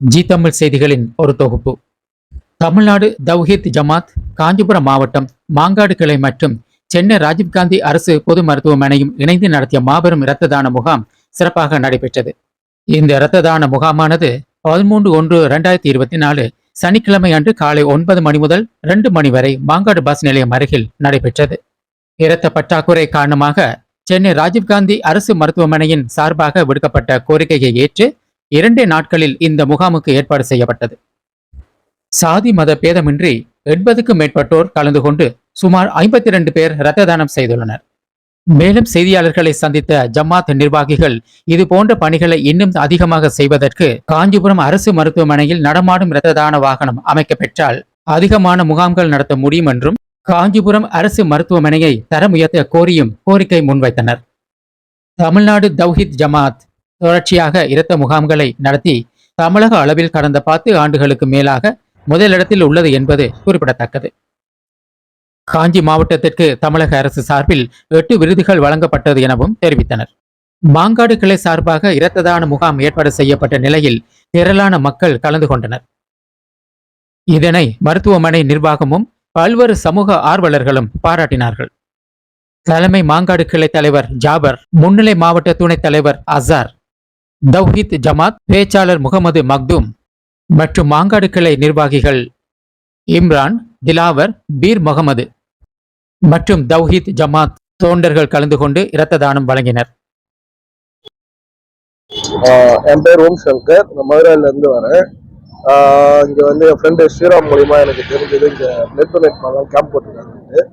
G Tamil செய்திகளின் ஒரு தொகுப்பு. தமிழ்நாடு தவ்ஹீத் ஜமாத் காஞ்சிபுரம் மாவட்டம் மாங்காடு கிளை மற்றும் சென்னை ராஜீவ்காந்தி அரசு பொது மருத்துவமனையும் இணைந்து நடத்திய மாபெரும் இரத்த தான முகாம் சிறப்பாக நடைபெற்றது. இந்த இரத்த தான முகாமானது பதிமூன்று ஒன்று இரண்டாயிரத்தி இருபத்தி நாலு சனிக்கிழமை அன்று காலை ஒன்பது மணி முதல் ரெண்டு மணி வரை மாங்காடு பஸ் நிலையம் அருகில் நடைபெற்றது. இரத்த பற்றாக்குறை காரணமாக சென்னை ராஜீவ்காந்தி அரசு மருத்துவமனையின் சார்பாக விடுக்கப்பட்ட கோரிக்கையை ஏற்று இரண்டே நாட்களில் இந்த முகாமுக்கு ஏற்பாடு செய்யப்பட்டது. சாதி மத பேதமின்றி எண்பதுக்கும் மேற்பட்டோர் கலந்து கொண்டு சுமார் ஐம்பத்தி இரண்டு பேர் இரத்த தானம் செய்துள்ளனர். மேலும் செய்தியாளர்களை சந்தித்த ஜமாத் நிர்வாகிகள் இது போன்ற பணிகளை இன்னும் அதிகமாக செய்வதற்கு காஞ்சிபுரம் அரசு மருத்துவமனையில் நடமாடும் இரத்த தான வாகனம் அமைக்கப்பெற்றால் அதிகமான முகாம்கள் நடத்த முடியும் என்றும் காஞ்சிபுரம் அரசு மருத்துவமனையை தரம் உயர்த்த கோரியும் கோரிக்கை முன்வைத்தனர். தமிழ்நாடு தௌஹித் ஜமாத் தொடர்ச்சியாக இரத்த முகாம்களை நடத்தி தமிழக அளவில் கடந்த பத்து ஆண்டுகளுக்கு மேலாக முதலிடத்தில் உள்ளது என்பது குறிப்பிடத்தக்கது. காஞ்சி மாவட்டத்திற்கு தமிழக அரசு சார்பில் எட்டு விருதுகள் வழங்கப்பட்டது எனவும் தெரிவித்தனர். மாங்காடு கிளை சார்பாக இரத்த தான முகாம் ஏற்பாடு செய்யப்பட்ட நிலையில் திரளான மக்கள் கலந்து கொண்டனர். இதனை மருத்துவமனை நிர்வாகமும் பல்வேறு சமூக ஆர்வலர்களும் பாராட்டினார்கள். தலைமை மாங்காடு கிளை தலைவர் ஜாபர் முன்னிலை மாவட்ட துணைத் தலைவர் அசார் தௌஹித் ஜமாத் பேச்சாளர் முகமது மக்தூம் மற்றும் மாங்காடு கிளை நிர்வாகிகள் இம்ரான் திலாவர் பீர் முகமது மற்றும் தௌஹித் ஜமாத் தோண்டர்கள் கலந்து கொண்டு இரத்த தானம் வழங்கினர். ஆஹ் என் பேர் ஓம் சங்கர். மதுரையில இருந்து வரேன். ஆஹ் இங்க வந்து என் ஃப்ரெண்டு ஸ்ரீராம் மூலியமா எனக்கு தெரிஞ்சது இங்க பிளட் டொனேட் பண்ணலாம் கேம்ப் போட்டிருக்காங்க.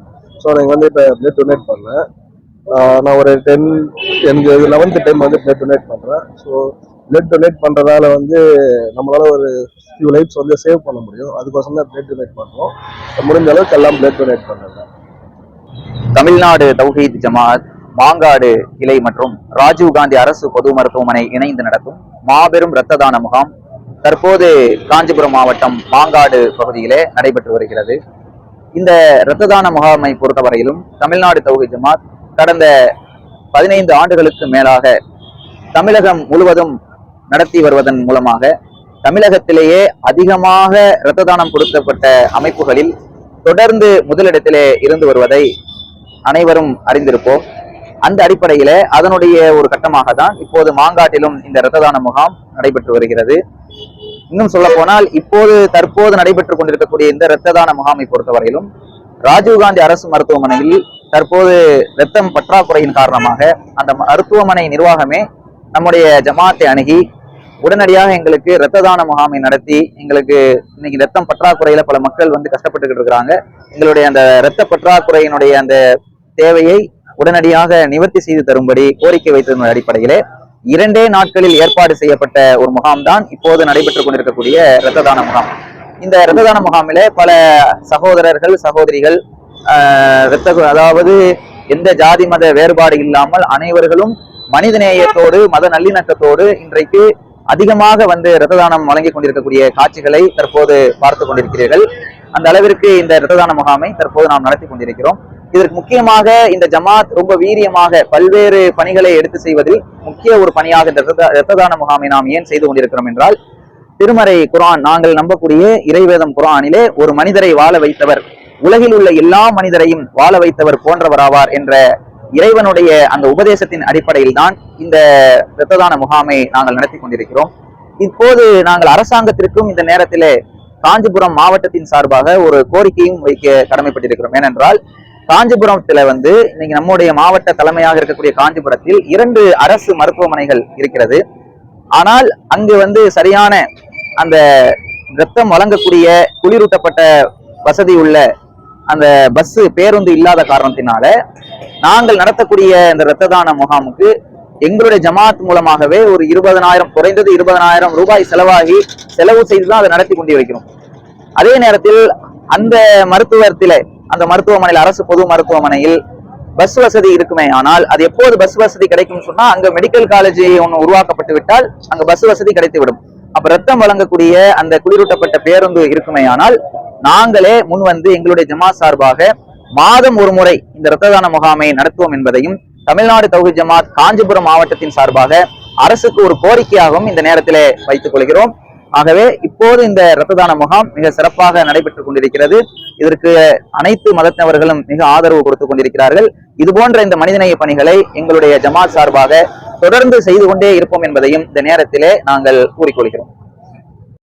ஸோ நான் வந்து இப்போ பிளட் டொனேட் பண்ணேன். நான் ஒரு டென் எனக்கு லெவன்த் டைம் வந்து பிளட் டொனேட் பண்றேன். ஸோ பிளட் டொனேட் பண்றதால வந்து நம்மளால ஒரு ஃபியூ லைஃப்ஸ் வந்து சேவ் பண்ண முடியும். அதுக்கோசரம் தான் பிளட் டொனேட் பண்றோம் முடிஞ்ச அளவுக்கு எல்லாம் பிளட் டொனேட் பண்ணுறேன் தமிழ்நாடு தௌஹீத் ஜமாத் மாங்காடு கிளை மற்றும் ராஜீவ்காந்தி அரசு பொது மருத்துவமனை இணைந்து நடத்தும் மாபெரும் இரத்த தான முகாம் தற்போது காஞ்சிபுரம் மாவட்டம் மாங்காடு பகுதியிலே நடைபெற்று வருகிறது. இந்த இரத்த தான முகாமை பொறுத்தவரையிலும் தமிழ்நாடு தௌஹீத் ஜமாத் கடந்த பதினைந்து ஆண்டுகளுக்கு மேலாக தமிழகம் முழுவதும் நடத்தி வருவதன் மூலமாக தமிழகத்திலேயே அதிகமாக இரத்த தானம் கொடுக்கப்பட்ட அமைப்புகளில் தொடர்ந்து முதலிடத்திலே இருந்து வருவதை அனைவரும் அறிந்திருப்போம். அந்த அடிப்படையில அதனுடைய ஒரு கட்டமாக தான் இப்போது மாங்காட்டிலும் இந்த இரத்த தான முகாம் நடைபெற்று வருகிறது. இன்னும் சொல்ல போனால் இப்போது தற்போது நடைபெற்றுக் கொண்டிருக்கக்கூடிய இந்த இரத்த தான முகாமை பொறுத்தவரையிலும் ராஜீவ்காந்தி அரசு மருத்துவமனையில் தற்போது ரத்தம் பற்றாக்குறையின் காரணமாக அந்த மருத்துவமனை நிர்வாகமே நம்முடைய ஜமாத்தை அணுகி உடனடியாக எங்களுக்கு இரத்த தான முகாமை நடத்தி எங்களுக்கு இன்னைக்கு ரத்தம் பற்றாக்குறையில பல மக்கள் வந்து கஷ்டப்பட்டுக்கிட்டு இருக்கிறாங்க. எங்களுடைய அந்த இரத்த பற்றாக்குறையினுடைய அந்த தேவையை உடனடியாக நிவர்த்தி செய்து தரும்படி கோரிக்கை வைத்திருந்த அடிப்படையிலே இரண்டே நாட்களில் ஏற்பாடு செய்யப்பட்ட ஒரு முகாம் தான் இப்போது நடைபெற்றுக் கொண்டிருக்கக்கூடிய இரத்த தான முகாம். இந்த ரத்ததான முகாமிலே பல சகோதரர்கள் சகோதரிகள் இரத்த அதாவது எந்த ஜாதி மத வேறுபாடு இல்லாமல் அனைவர்களும் மனிதநேயத்தோடு மத நல்லிணக்கத்தோடு இன்றைக்கு அதிகமாக வந்து இரத்த தானம் வழங்கி கொண்டிருக்கக்கூடிய காட்சிகளை தற்போது பார்த்து கொண்டிருக்கிறீர்கள். அந்த அளவிற்கு இந்த இரத்த தான முகாமை தற்போது நாம் நடத்தி கொண்டிருக்கிறோம். இதற்கு முக்கியமாக இந்த ஜமாத் ரொம்ப வீரியமாக பல்வேறு பணிகளை எடுத்து செய்வதில் முக்கிய ஒரு பணியாக இந்த இரத்த தான முகாமை நாம் ஏன் செய்து கொண்டிருக்கிறோம் என்றால் திருமறை குரான் நாங்கள் நம்பக்கூடிய இறைவேதம் குரானிலே ஒரு மனிதரை வாழ வைத்தவர் உலகில் உள்ள எல்லா மனிதரையும் வாழ வைத்தவர் போன்றவராவார் என்ற இறைவனுடைய அந்த உபதேசத்தின் அடிப்படையில் தான் இந்த இரத்ததான முகாமை நாங்கள் நடத்தி கொண்டிருக்கிறோம். இப்போது நாங்கள் அரசாங்கத்திற்கும் இந்த நேரத்திலே காஞ்சிபுரம் மாவட்டத்தின் சார்பாக ஒரு கோரிக்கையும் வைக்க கடமைப்பட்டிருக்கிறோம். ஏனென்றால் காஞ்சிபுரத்துல வந்து இன்னைக்கு நம்முடைய மாவட்ட தலைமையாக இருக்கக்கூடிய காஞ்சிபுரத்தில் இரண்டு அரசு மருத்துவமனைகள் இருக்கிறது. ஆனால் அங்கு வந்து சரியான அந்த ரத்தம் வழங்கக்கூடிய குளிரூட்டப்பட்ட வசதி உள்ள அந்த பஸ் பேருந்து இல்லாத காரணத்தினால நாங்கள் நடத்தக்கூடிய இந்த இரத்த தான முகாமுக்கு எங்களுடைய ஜமாத் மூலமாகவே ஒரு இருபதனாயிரம் குறைந்தது இருபதனாயிரம் ரூபாய் செலவாகி செலவு செய்து தான் அதை நடத்தி கொண்டு வைக்கிறோம். அதே நேரத்தில் அந்த மருத்துவத்தில அந்த மருத்துவமனையில் அரசு பொது மருத்துவமனையில் பஸ் வசதி இருக்குமே. ஆனால் அது எப்போது பஸ் வசதி கிடைக்கும் சொன்னா அங்க மெடிக்கல் காலேஜ் ஒன்று உருவாக்கப்பட்டு விட்டால் அங்க பஸ் வசதி கிடைத்து விடும் அப்ப ரத்தம் வழங்கக்கூடிய அந்த குளிரூட்டப்பட்ட பேருந்து இருக்குமே. ஆனால் நாங்களே முன் வந்து எங்களுடைய ஜமா சார்பாக மாதம் ஒரு முறை இந்த இரத்த தான முகாமை நடத்துவோம் என்பதையும் தமிழ்நாடு தௌஹீத் ஜமாத் காஞ்சிபுரம் மாவட்டத்தின் சார்பாக அரசுக்கு ஒரு கோரிக்கையாகவும் இந்த நேரத்திலே வைத்துக் கொள்கிறோம். ஆகவே இப்போது இந்த இரத்த தான முகாம் மிக சிறப்பாக நடைபெற்றுக் கொண்டிருக்கிறது. இதற்கு அனைத்து மதத்தினர்களும் மிக ஆதரவு கொடுத்து கொண்டிருக்கிறார்கள். இது போன்ற இந்த மனிதநேய பணிகளை எங்களுடைய ஜமாத் சார்பாக தொடர்ந்து செய்து கொண்டே இருப்போம் என்பதையும் இந்த நேரத்திலே நாங்கள் கூறிக்கொள்கிறோம்.